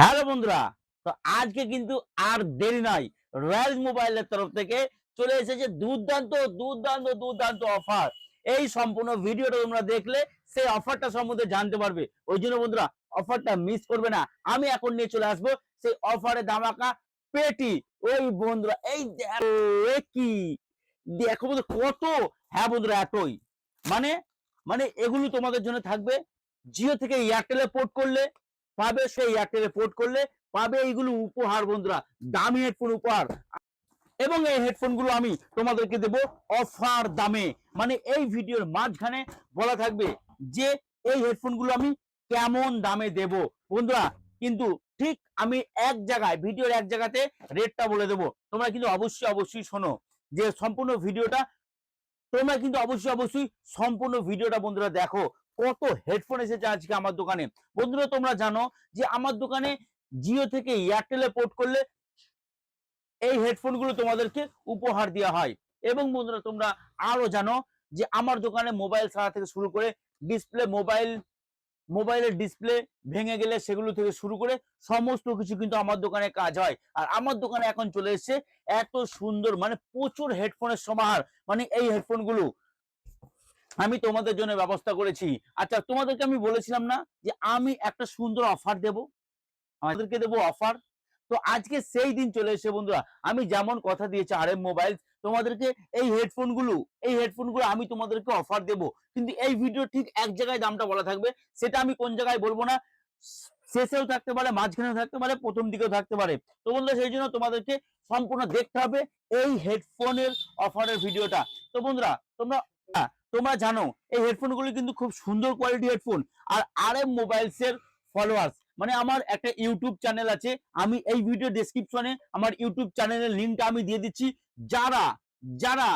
Hello বন্ধুরা, তো আজকে কিন্তু আর দেরি নাই রয়্যাল মোবাইলের তরফ থেকে চলে এসেছে দুর্দান্ত দুর্দান্ত দুর্দান্ত অফার এই সম্পূর্ণ ভিডিওটা তোমরা দেখলে সেই অফারটা সম্বন্ধে জানতে পারবে। ওই জন্য বন্ধুরা অফারটা মিস করবে না। আমি এখন নিয়ে চলে আসব সেই অফারে ধামাকা পেটি। ওই বন্ধুরা, এই কি? দেখো বন্ধু কত? হ্যাঁ বন্ধুরা এতই মানে মানে এগুলো তোমাদের জন্য থাকবে। জিও থেকে এয়ারটেলে পোর্ট করলে পাবে সেই এয়ারটেলে পোর্ট করলে, পাবে এইগুলো উপহার বন্ধুরা, দামি হেডফোন উপহার। এবং এই হেডফোনগুলো আমি তোমাদেরকে দেব অফার দামে। মানে এই ভিডিওর মাঝখানে বলা থাকবে যে এই হেডফোনগুলো আমি কেমন দামে দেব। বন্ধুরা, কিন্তু ঠিক আমি এক জায়গায়, ভিডিওর এক জায়গাতে রেটটা বলে দেব। তোমরা কিন্তু অবশ্যই অবশ্যই শোনো যে সম্পূর্ণ ভিডিওটা তোমরা কিন্তু অবশ্যই অবশ্যই সম্পূর্ণ ভিডিওটা বন্ধুরা দেখো। কত হেডফোন এসেছে আজকে আমার দোকানে। বন্ধুরা, তোমরা জানো যে আমার দোকানে জিও থেকে এয়ারটেলে পোর্ট করলে এই হেডফোনগুলো তোমাদেরকে উপহার দেওয়া হয়। এবং বন্ধুরা, তোমরা আরও জানো যে আমার দোকানে মোবাইল সারা থেকে শুরু করে ডিসপ্লে মোবাইল মোবাইলের ডিসপ্লে ভেঙে গেলে সেগুলো থেকে শুরু করে সমস্ত কিছু কিন্তু আমার দোকানে কাজ হয়। আর আমার দোকানে এখন চলে এসেছে এত সুন্দর মানে প্রচুর হেডফোনের সমাহার মানে এই হেডফোনগুলো। আমি তোমাদের জন্য ব্যবস্থা করেছি। আচ্ছা তোমাদেরকে আমি বলেছিলাম না যে আমি একটা সুন্দর অফার দেব? আমাদেরকে দেবো অফার তো আজকে সেই দিন চলে এসে বন্ধুরা। আমি যেমন কথা দিয়েছি আর এম মোবাইল তোমাদেরকে এই হেডফোনগুলো, এই হেডফোনগুলো আমি তোমাদেরকে অফার দেব। কিন্তু এই ভিডিও ঠিক এক জায়গায় দামটা বলা থাকবে। সেটা আমি কোন জায়গায় বলব না? শেষেও থাকতে পারে, মাঝখানেও থাকতে পারে, প্রথম দিকেও থাকতে পারে। তো বন্ধুরা, সেই জন্য তোমাদেরকে সম্পূর্ণ দেখতে হবে এই হেডফোনের অফারের ভিডিওটা তো বন্ধুরা, তোমরা তোমরা জানো, এই হেডফোনগুলো কিন্তু খুব সুন্দর কোয়ালিটি হেডফোন আর আর এম মোবাইলস এর ফলোয়ার্স মানে আমার একটা ইউটিউব চ্যানেল আছে, আমি এই ভিডিও ডেসক্রিপশনে আমার ইউটিউব চ্যানেলের লিঙ্কটা আমি দিয়ে দিচ্ছি। যারা যারা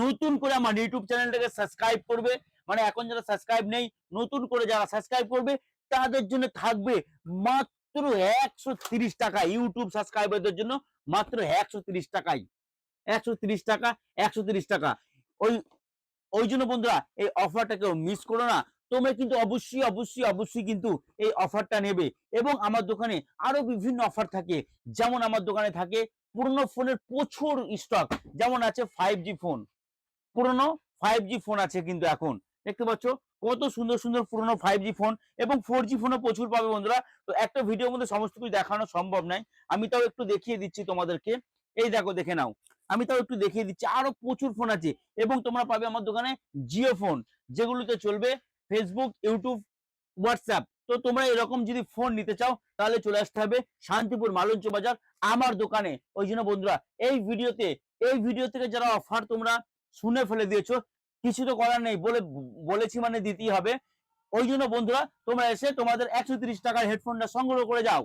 নতুন করে আমার ইউটিউব চ্যানেলটাকে সাবস্ক্রাইব করবে মানে এখন যারা সাবস্ক্রাইব নেই, নতুন করে যারা সাবস্ক্রাইব করবে, তাদের জন্য থাকবে মাত্র একশো তিরিশ টাকা ইউটিউব সাবস্ক্রাইবারদের জন্য, মাত্র একশো তিরিশ টাকাই। একশো টাকা একশো টাকা। ওই ওই জন্য বন্ধুরা, এই অফারটাকেও মিস করো না। তোমরা কিন্তু অবশ্যই অবশ্যই অবশ্যই কিন্তু এই অফারটা নেবে। এবং আমার দোকানে আরও বিভিন্ন অফার থাকে। যেমন আমার দোকানে থাকে পুরনো ফোনের প্রচুর স্টক যেমন আছে ফাইভ জি ফোন পুরনো ফাইভ জি ফোন আছে কিন্তু এখন। দেখতে পাচ্ছ? কত সুন্দর সুন্দর পুরনো ফাইভ জি ফোন এবং ফোর জি ফোনও প্রচুর পাবে বন্ধুরা। তো একটা ভিডিওর মধ্যে সমস্ত কিছু দেখানো সম্ভব নয়। আমি তাও একটু দেখিয়ে দিচ্ছি তোমাদেরকে। এই দেখো, দেখে নাও। আমি তাও একটু দেখিয়ে দিচ্ছি। আরও প্রচুর ফোন আছে। এবং তোমরা পাবে আমার দোকানে জিও ফোন যেগুলোতে চলবে ফেসবুক ইউটিউব হোয়াটসঅ্যাপ তো তোমরা এরকম যদি ফোন নিতে চাও, তাহলে চলে আসতে হবে শান্তিপুর মালঞ্চ বাজার, আমার দোকানে। ওই জন্য বন্ধুরা, এই ভিডিওতে, এই ভিডিও থেকে যারা অফার তোমরা শুনে ফেলে দিয়েছ, কিছু তো করার নেই, বলে, বলেছি মানে দিতেই হবে। ওই জন্য বন্ধুরা, তোমরা এসে তোমাদের একশো টাকার হেডফোনটা সংগ্রহ করে যাও।